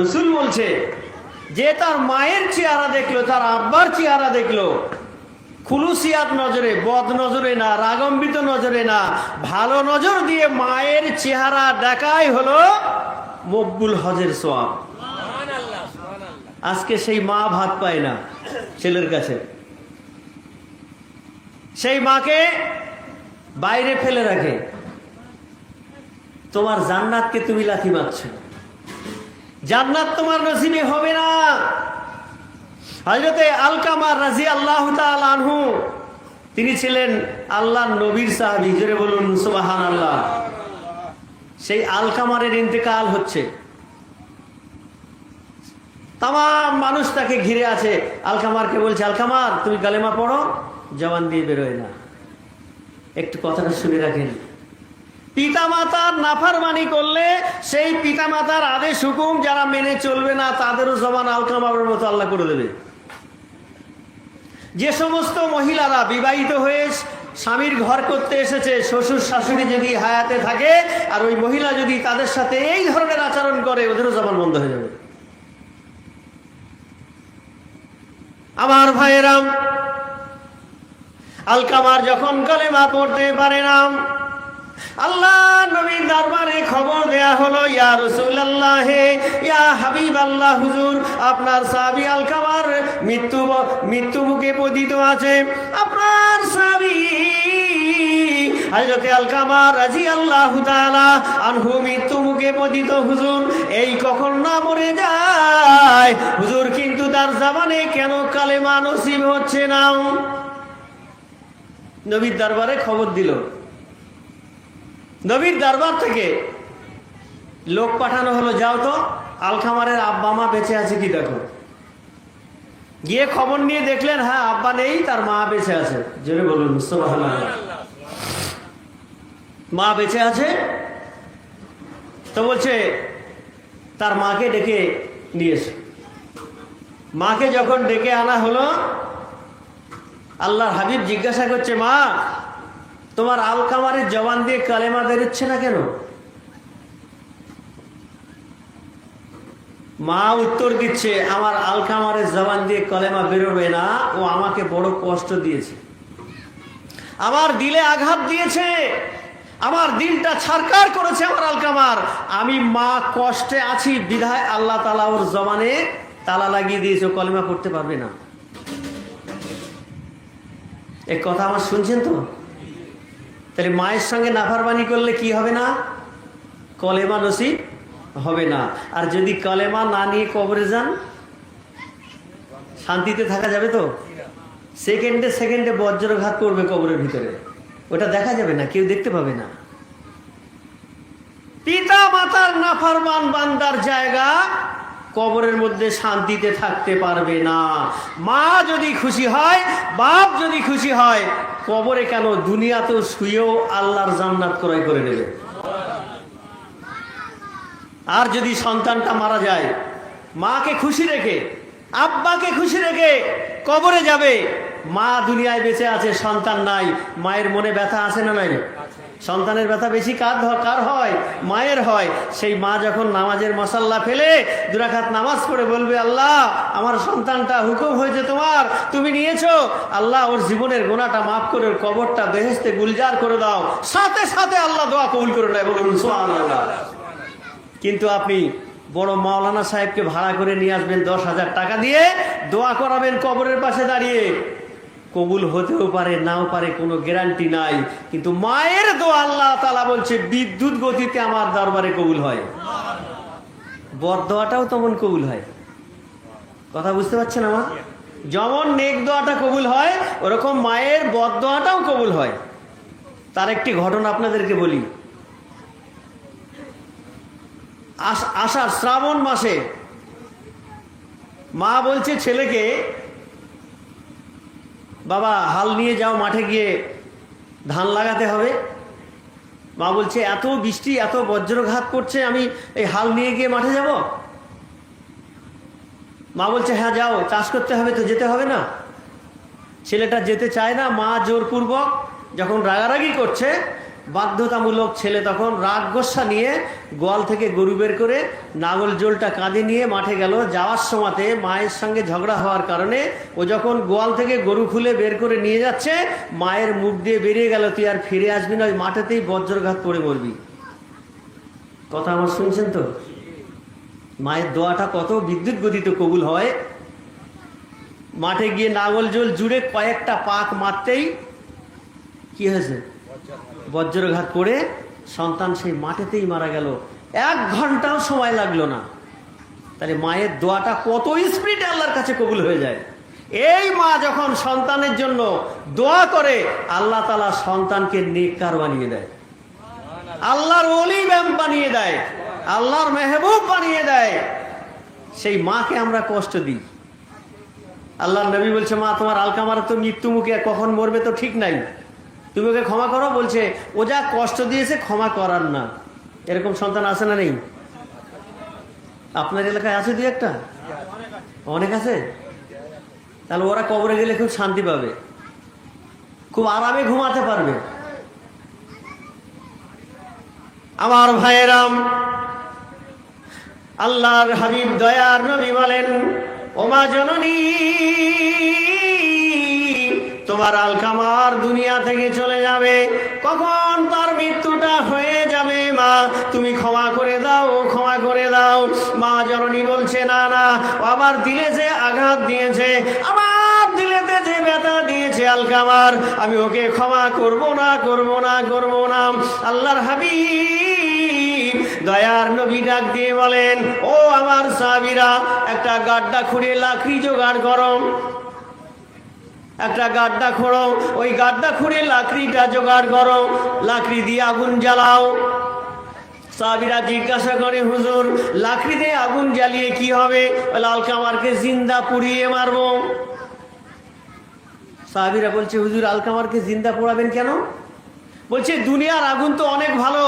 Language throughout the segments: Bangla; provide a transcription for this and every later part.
রসুল বলছে, যে তার মায়ের চেহারা দেখল, তার আব্বার চেহারা দেখল, খুলুসিয়াত নজরে, বদ নজরে না, রাগম্বিত নজরে না, ভালো নজর দিয়ে মায়ের চেহারা দেখাই হলো মকবুল হজের সোয়াব আজকে সেই মা ভাত পায় না ছেলের কাছে। সেই মাকে বাইরে ফেলে রাখে। তোমার জান্নাতকে তুমি লাথি মারছ। জান্নাত তোমার নসিবে হবে না। হজরতে আলকামার রাজি আল্লাহ আনহু, তিনি ছিলেন আল্লাহ নবীর সাহাবি। জোরে বলুন সুবাহান আল্লাহ সেই আলকামারের ইন্তেকাল হচ্ছে। তাম মানুষ তাকে ঘিরে আছে। আলকামারকে বলছে, আলকামার, তুমি গালেমা পড়ো, জবান দিয়ে বেরোয় না। একটু কথাটা শুনে রাখেন। পিতামাতার নাফারমানি করলে সেই পিতামাতার আদেশ হুকুম যারা মেনে চলবে না, তাদেরও জবান আলকামারের মতো আল্লাহ করে দেবে। যে সমস্ত মহিলারা বিবাহিত হয়ে স্বামীর ঘর করতে এসেছে, শ্বশুর শাশুড়ি যদি হায়াতে থাকে, আর ওই মহিলা যদি তাদের সাথে এই ধরনের আচরণ করে, ওদেরও জবান বন্ধ হয়ে যাবে। আমার ভাইয়েরাম, আলকামার যখন কলেমা পড়তে পারে না আল্লাহ নবীর দরবারে খবর দেয়া হলো, ইয়া রাসূলুল্লাহ, ইয়া হাবিব আল্লাহ হুজুর, আপনার সাহাবী আলকামার মৃত্যু মৃত্যু মুখে পতিত আছে। আপনার সাহাবী রাজি আল্লাহ তাআলা আনহু মৃত্যু মুখে পতিত, হুজুর, এই কখন না মরে যায়? হুজুর, কিন্তু তার জামানে কেন কালেমা নসিব হচ্ছে না? নবীর দরবারে খবর দিল। নবীর দরবার থেকে লোক পাঠানো হলো, যাও তো, আলখামারের আব্বা মা বেঁচে আছে কি দেখো? গিয়ে খবর নিয়ে দেখলেন হ্যাঁ আব্বা নেই, তার মা বেঁচে আছে। জোরে বলুন মা বেঁচে আছে? তো বলছে, তার মাকে ডেকে নিয়েছে। মাকে যখন ডেকে আনা হলো, আল্লাহর হাবিব জিজ্ঞাসা করছে, মা তোমার আলকামারের জবান দিয়ে কালেমা বেরোচ্ছে না কেন? মা উত্তর দিচ্ছে, আমার আলকামারের জবান দিয়ে কলেমা বেরোবে না, ও আমাকে বড় কষ্ট দিয়েছে। আমার দিলে আঘাত দিয়েছে, আমার দিলটা ছারকার করেছে আমার আলকামার। আমি মা কষ্টে আছি, বিধায় আল্লাহ তালা ওর জবানে তালা লাগিয়ে দিয়েছে কলেমা করতে পারবে না। এই কথা আমার শুনছেন তো? তাহলে মায়ের সঙ্গে নাফারবানি করলে কি হবে না? কলেমা নসিব হবে না। আর যদি কলেমা না নিয়ে কবরে যান, শান্তিতে থাকা যাবে তো? সেকেন্ডে সেকেন্ডে বজ্রঘাত করবে কবরের ভিতরে। ওটা দেখা যাবে না, কেউ দেখতে পাবে না। পিতা মাতার নাফারমান বান্দার জায়গা কবরের মধ্যে শান্তিতে থাকতে পারবে না। মা যদি খুশি হয়, বাপ যদি খুশি হয়, কবরে কেন দুনিয়াতেও শুয়েও আল্লাহর জান্নাত ক্রয় করে নেবে? আর যদি সন্তানটা মারা যায়, মাকে খুশি রেখে, আব্বাকে খুশি রেখে কবরে যাবে মা দুনিয়ায় বেঁচে আছে, সন্তান নাই। মায়ের মনে ব্যথা আছে না নাই? সন্তানের ব্যথা বেশি কার কার হয়? মায়ের হয়। সেই মা যখন নামাজের মশাল্লা ফেলে দুরাখাত নামাজ পড়ে বলবে, আল্লাহ, আমার সন্তানটা হুকুম হয়েছে তোমার। তুমি নিয়েছো। আল্লাহ, ওর জীবনের গোনাটা মাফ করে কবরটা বেহেস্তে গুলজার করে দাও। সাথে সাথে আল্লাহ দোয়া কবুল করে নেয় বলুন কিন্তু আপনি বড় মাওলানা সাহেবকে ভাড়া করে নিয়ে আসবেন দশ হাজার টাকা দিয়ে, দোয়া করাবেন কবরের পাশে দাঁড়িয়ে। কবুল হতেও পারে, নাও পারে, কোনো গ্যারান্টি নাই। কিন্তু মায়ের দোয়া আল্লাহ তালা বলছে, বিদ্যুৎ গতিতে আমার দরবারে কবুল হয়। বদ দোয়াটাও তেমন কবুল হয়। কথা বুঝতে পারছেন আমার? যেমন নেক দোয়াটা কবুল হয়, ওরকম মায়ের বদ দোয়াটাও কবুল হয়। তার একটি ঘটনা আপনাদেরকে বলি। আষ- আষাঢ় শ্রাবণ মাসে মা বলছে ছেলেকে বাবা, হাল নিয়ে যাও, মাঠে গিয়ে ধান লাগাতে হবে। মা বলছে, এত বৃষ্টি, এত বজ্রঘাত করছে, আমি এই হাল নিয়ে গিয়ে মাঠে যাব? মা বলছে হ্যাঁ যাও, চাষ করতে হবে তো যেতে হবে না। ছেলেটা যেতে চায় না, মা জোরপূর্বক যখন রাগারাগি করছে বাধ্যতামূলক ছেলে তখন রাগ গোসা নিয়ে গোয়াল থেকে গরু বের করে নাগল জোলটা কাঁধে নিয়ে মাঠে গেল। যাওয়ার সময়তে মায়ের সঙ্গে ঝগড়া হওয়ার কারণে ও যখন গোয়াল থেকে গরু খুলে বের করে নিয়ে যাচ্ছে, মায়ের মুখ দিয়ে বেরিয়ে গেল, তুই আর ফিরে আসবি না, ওই মাঠেতেই বজ্রঘাত পড়ে মরবি। কথা আমার শুনছেন তো? মায়ের দোয়াটা কত বিদ্যুৎ গতিতে কবুল হয়। মাঠে গিয়ে নাগল জল জুড়ে কয়েকটা পাক মারতেই কি হয়েছে? বজ্রঘাত করে সন্তান সেই মাঠেতেই মারা গেল। এক ঘন্টাও সময় লাগল না। তাহলে মায়ের দোয়াটা কত স্পিডে আল্লাহর কাছে কবুল হয়ে যায়। এই মা যখন সন্তানের জন্য দোয়া করে, আল্লাহ তালা সন্তানকে নেককার বানিয়ে দেয়। আল্লাহর অলি ব্যায়াম বানিয়ে দেয়, আল্লাহর মেহবুব বানিয়ে দেয়। সেই মাকে আমরা কষ্ট দিই। আল্লাহ নবী বলছে, মা, তোমার আলকামার তো মৃত্যু মুখে কখন মরবে তো ঠিক নাই। তুমি ওকে ক্ষমা করো, বলছে, ও যা কষ্ট দিয়েছে ক্ষমা করার না। এরকম সন্তান আছে না নেই? আপনার এলাকায় আছে দু একটা? অনেক আছে? তাহলে ওরা কবরে গেলে খুব শান্তি পাবে। খুব আরামে ঘুমাতে পারবে। আমার ভাইয়েরাম, আল্লাহর হাবিব, দয়ার নবী বলেন ওমা জননী তোমার আলকামার দুনিয়া থেকে চলে যাবে। কখন তার মৃত্যুটা হয়ে যাবে, মা? তুমি ক্ষমা করে দাও, ক্ষমা করে দাও। মা জননী বলছে, না না আবার দিলে যে আঘাত দিয়েছে। আমার দিলেতে যে ব্যথা দিয়েছে আলকামার আমি ওকে ক্ষমা করব না করব না করব না। আল্লাহর হাবিব দয়ার নবী ডাক দিয়ে বলেন, ও আমার সাবিরা একটা গাড্ডা খুঁড়ে লাকড়ি জোগাড় করো। একটা গাড্ডা খোঁড়ো, ওই গাড্ডা খুঁড়ে লাকড়িটা জোগাড় করো, লাকড়ি দিয়ে আগুন জ্বালাও। সাবিরা জিজ্ঞাসা করে, হুজুর, লাকড়ি দিয়ে আগুন জ্বালিয়ে কি হবে? লাল কামারকে জিন্দা পুড়িয়ে মারবো। সাহাবিরা বলছে, হুজুর আলকামারকে জিন্দা পোড়াবেন কেন? বলছে, দুনিয়ার আগুন তো অনেক ভালো,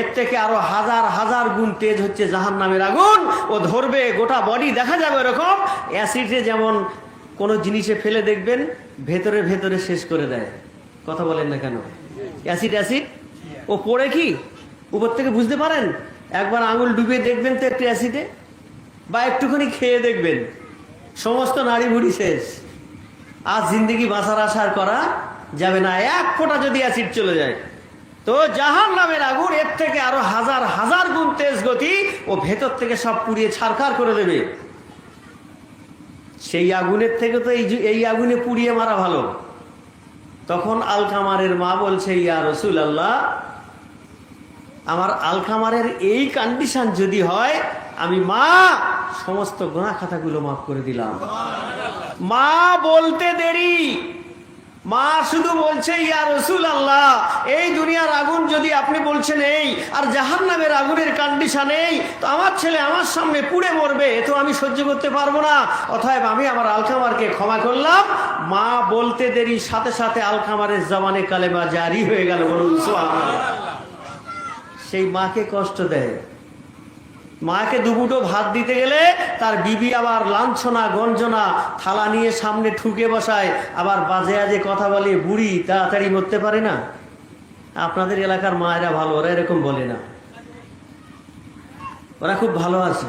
এর থেকে আরও হাজার হাজার গুণ তেজ হচ্ছে জাহান নামের আগুন, ও ধরবে গোটা বডি দেখা যাবে এরকম অ্যাসিডে যেমন কোনো জিনিসে ফেলে দেখবেন, ভেতরে ভেতরে শেষ করে দেয়। কথা বলেন না কেন? Acid acid? ও পড়ে কি? উপর থেকে বুঝতে পারেন? একবার আঙুল ডুবিয়ে দেখবেন তো একটু অ্যাসিডে, বা একটুখানি খেয়ে দেখবেন। সমস্ত নাড়ি ভুড়ি শেষ। আজ জিন্দগি বাঁচার আশার করা যাবে না। এক ফোঁটা যদি অ্যাসিড চলে যায়, তো জাহান নামের আগুন, এর থেকে আরও হাজার হাজার গুণ তেজ গতি ও ভেতর থেকে সব পুড়িয়ে ছারখার করে দেবে। সেই আগুনের থেকে তো এই এই আগুনে পুড়িয়ে মারা ভালো। তখন আলকামারের মা বলছে, ইয়া রসুল আল্লাহ আমার আলকামারের এই কন্ডিশন যদি হয়, আমি মা, সমস্ত গোনা খাতাগুলো মাফ করে দিলাম। মা বলতে দেরি। মা শুধু বলছে, ইয়া রসুল আল্লাহ এই দুনিয়ার আগুন যদি আপনি বলছেন এই, আর জাহান নামের আগুনের কন্ডিশন এই, তো আমার ছেলে আমার সামনে পুড়ে মরবে তো আমি সহ্য করতে পারব না। অতএব আমি আমার আলকামারকে ক্ষমা করলাম। মা বলতে দেরি, সাথে সাথে আলকামারের জমানে কালেমা জারি হয়ে গেল বলুন সেই মাকে কষ্ট দেয়। মাকে দুপুটো ভাত দিতে গেলে তার বিবি আবার লাঞ্ছনা, গঞ্জনা, থালা নিয়ে সামনে ঠুকে বসায়, আবার বাজে আজে কথা বলে, বুড়ি, তাড়াতাড়ি মরতে পারে না? আপনাদের এলাকার মায়েরা ভালো, ওরা এরকম বলে না। ওরা খুব ভালো আছে।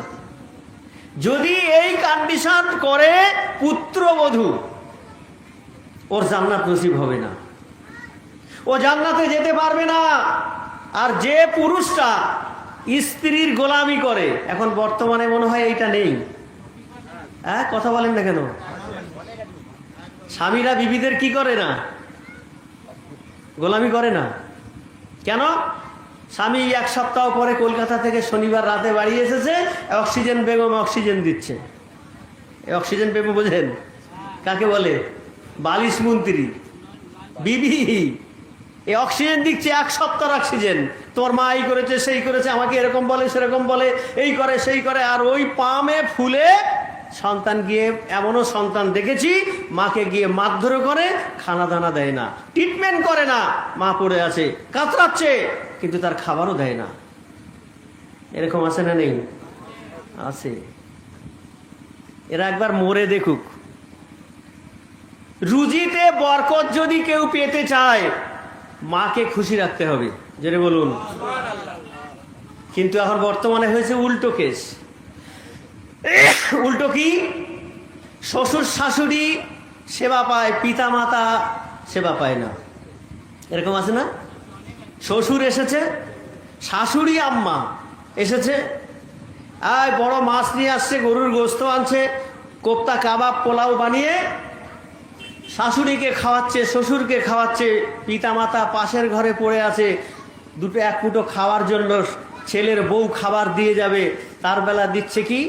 যদি এই কন্ডিশন করে পুত্রবধূ, ওর জান্নাত নসিব হবে না। ও জান্নাতে যেতে পারবে না। আর যে পুরুষটা স্ত্রীর গোলামি করে। এখন বর্তমানে মনে হয় এইটা নেই। হ্যাঁ কথা বলেন না কেন? স্বামীরা বিবিদের কি করে না? গোলামি করে না। কেন? স্বামী এক সপ্তাহ পরে কলকাতা থেকে শনিবার রাতে বাড়ি এসেছে, অক্সিজেন বেগম অক্সিজেন দিচ্ছে। অক্সিজেন বেগম বোঝেন? কাকে বলে? বালিশ মন্ত্রী। বিবি, এ অক্সিজেন দিচ্ছে, এক সপ্তাহ অক্সিজেন। তোমার মা এই করেছে, সেই করেছে, আমাকে এরকম বলে, সেরকম বলে, এই করে, সেই করে, আর ওই পামে ফুলে সন্তান গিয়ে, এমনও সন্তান দেখেছি, মাকে গিয়ে মারধর করে খানা দানা দেয় না। ট্রিটমেন্ট করে না। মা পড়ে আছে, কাতরাচ্ছে, কিন্তু তার খাবারও দেয় না। এরকম আছে না নেই? আছে। এরা একবার মরে দেখুক। রুজিতে বরকত যদি কেউ পেতে চায়, মাকে খুশি রাখতে হবে। জেনে বলুন। কিন্তু এখন বর্তমানে হয়েছে উল্টো কেস। উল্টো কি? শ্বশুর শাশুড়ি সেবা পায় পিতা মাতা সেবা পায় না। এরকম আছে না? শ্বশুর এসেছে, শাশুড়ি আম্মা এসেছে। আয়, বড় মাছ নিয়ে আসছে, গরুর গোস্ত আনছে, কোপ্তা, কাবাব, পোলাও বানিয়ে শাশুড়িকে খাওয়াচ্ছে, শ্বশুরকে খাওয়াচ্ছে, পিতামাতা পাশের ঘরে পড়ে আছে দুটো এক ফুটো খাওয়ার জন্য ছেলের বউ খাবার দিয়ে যাবে। তার বেলা দিচ্ছে কি?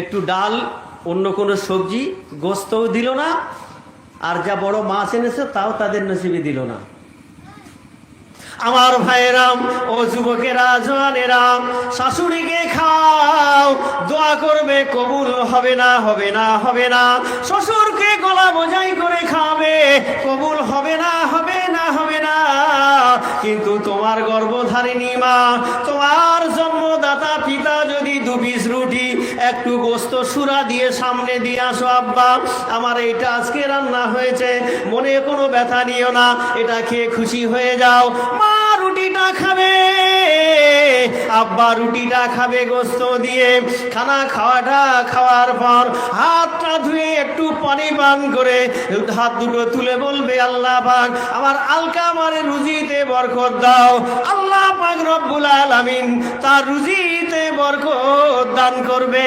একটু ডাল, অন্য কোনো সবজি, গোস্তও দিল না। আর যা বড় মাছ এনেছে তাও তাদের নসিবে দিল না। আমার ভাইয়েরাম ও যুবকেরা জোয়ানেরাম শাশুড়িকে খাও। দোয়া করবে, কবুল হবে না হবে না হবে না। শ্বশুরকে গলা বোঝাই করে খাবে, কবুল হবে না হবে না। কিন্তু তোমার গর্ভধারিণী মা, তোমার জন্মদাতা পিতা যদি দু পিস রুটি, একটু গোস্ত সুরা দিয়ে সামনে দিয়ে আসো আব্বা। আমার এইটা আজকে রান্না হয়েছে, মনে কোনো ব্যথা নিও না, এটা খেয়ে খুশি হয়ে যাও। মা রুটিটা খাবে। আব্বা রুটিটা খাবে গোস্ত দিয়ে। খানা খাওয়াটা খাওয়ার পর হাতটা ধুয়ে একটু পানি পান করে হাত দুটো তুলে বলবে, আল্লাহ পাক, আমার আলকা মারে রুজিতে বরকত দাও। আল্লাহ পাক রব্বুল আলামিন তার রুজিতে বরকত দান করবে।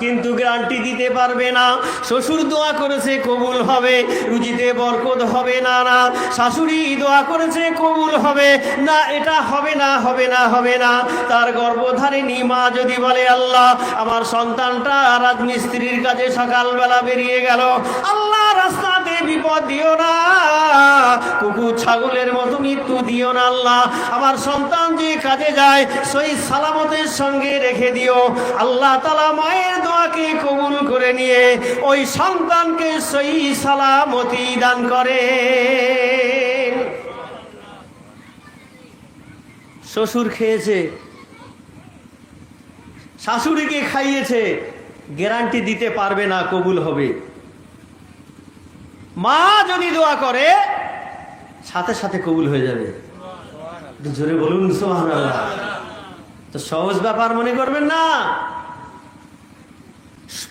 কিন্তু গ্যারান্টি দিতে পারবে না। শ্বশুর দোয়া করেছে, কবুল হবে। রুজিতে বরকত হবে না না। শাশুড়ি দোয়া করেছে, কবুল হবে। না, এটা হবে না হবে না হবে না। তার গর্ভধারিণী মা যদি বলে, আল্লাহ, আমার সন্তানটা রাজমিস্ত্রির কাজে সকালবেলা বেরিয়ে গেল। আল্লাহ রাস্তাতে বিপদ দিও না। কুকুর ছাগলের মতো মৃত্যু দিও না আল্লাহ। আমার সন্তান যে কাজে যায়, সেই সালামতের সঙ্গে রেখে দিও। আল্লাহ তালা মায়ের দোয়াকে কবুল করে নিয়ে ওই সন্তানকে সেই সালামতি দান করে শ্বশুর খেয়েছে, শাশুড়িকে খাইয়েছে, গ্যারান্টি দিতে পারবে না, কবুল হবে। মা যদি দোয়া করে, সাথে সাথে কবুল হয়ে যাবে। জোরে বলুন সোহান তো সহজ ব্যাপার মনে করবেন না?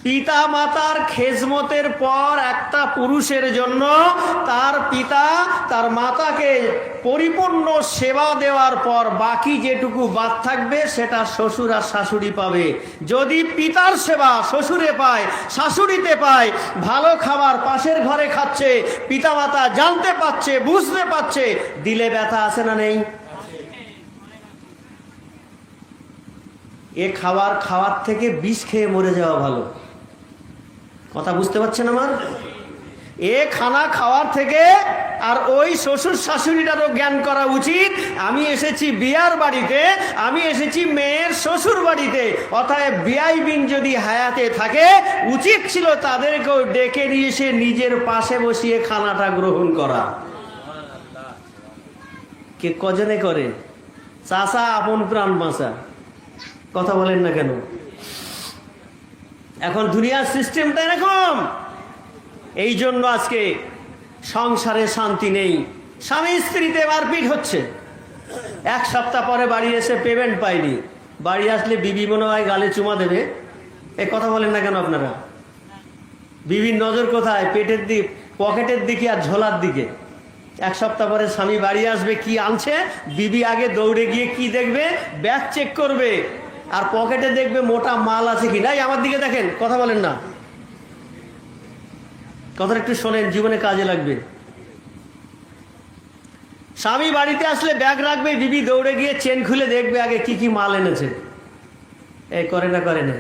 পিতা মাতার খেজমতের পর একটা পুরুষের জন্য তার পিতা, তার মাতাকে পরিপূর্ণ সেবা দেওয়ার পর বাকি যেটুকু বাদ থাকবে সেটা শ্বশুর আর শাশুড়ি পাবে। যদি পিতার সেবা শ্বশুরে পায়, শাশুড়িতে পায়, ভালো খাবার পাশের ঘরে খাচ্ছে পিতা মাতা জানতে পাচ্ছে বুঝতে পাচ্ছে দিলে ব্যথা আছে না নেই? এ খাবার খাওয়ার থেকে বিষ খেয়ে মরে যাওয়া ভালো। কথা বুঝতে পারছেন আমার? এ খানা খাওয়ার থেকে আর ওই শ্বশুর শাশুড়িটারও জ্ঞান করা উচিত। আমি এসেছি বিয়ার বাড়িতে, আমি এসেছি মেয়ের শ্বশুর বাড়িতে। অতএব বিয়াই বিন যদি হায়াতে থাকে, উচিত ছিল তাদেরকেও ডেকে নিয়ে এসে নিজের পাশে বসিয়ে খানাটা গ্রহণ করা। কে কজনে করে? চাষা আপন প্রাণ বাঁচা। কথা বলেন না কেন? এখন দুনিয়ার সিস্টেমটা এরকম। এই জন্য আজকে সংসারে শান্তি নেই। স্বামী স্ত্রীতে মারপিট হচ্ছে। এক সপ্তাহ পরে বাড়ি এসে পেমেন্ট পাইনি বাড়ি আসলে বিবি মনে হয় গালে চুমা দেবে। এ কথা বলেন না কেন আপনারা? বিবির নজর কোথায়? পেটের দিক, পকেটের দিকে আর ঝোলার দিকে। এক সপ্তাহ পরে স্বামী বাড়ি আসবে, কি আনছে? বিবি আগে দৌড়ে গিয়ে কি দেখবে? ব্যাগ চেক করবে। আর পকেটে দেখবে মোটা মাল আছে কি? নাই আমার দিকে দেখেন, কথা বলেন না। কথাটা একটু শোনেন, জীবনে কাজে লাগবে। স্বামী বাড়িতে আসলে ব্যাগ রাখবে, বিবি দৌড়ে গিয়ে চেন খুলে দেখবে আগে কি কি মাল এনেছে। এই করে না করে না।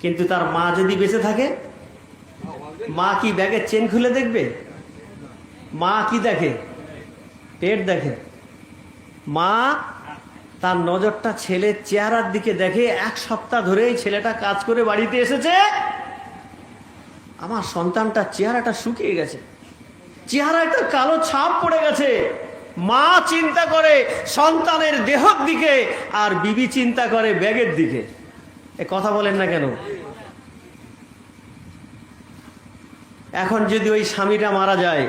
কিন্তু তার মা যদি বেঁচে থাকে, মা কি ব্যাগের চেন খুলে দেখবে? মা কি দেখে? পেট দেখে। মা তার নজরটা ছেলের চেহারার দিকে দেখে এক সপ্তাহ ধরেই ছেলেটা কাজ করে বাড়িতে এসেছে। আমার সন্তানটার চেহারাটা শুকিয়ে গেছে। চেহারা একটা কালো ছাপ পড়ে গেছে। মা চিন্তা করে সন্তানের দেহর দিকে আর বিবি চিন্তা করে ব্যাগের দিকে। এ কথা বলেন না কেন? এখন যদি ওই স্বামীটা মারা যায়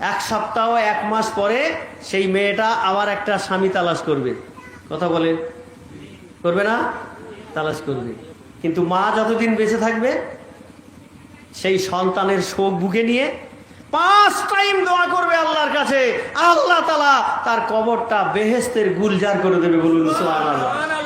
এক সপ্তাহ, এক মাস পরে সেই মেয়েটা আবার একটা স্বামী তালাশ করবে। কথা বলে? করবে না? তালাশ করবে। কিন্তু মা যতদিন বেঁচে থাকবে, সেই সন্তানের শোক বুকে নিয়ে পাঁচ টাইম দোয়া করবে আল্লাহর কাছে। আল্লাহ তালা তার কবরটা বেহেস্তের গুলজার করে দেবে বলুন, সুবহানাল্লাহ।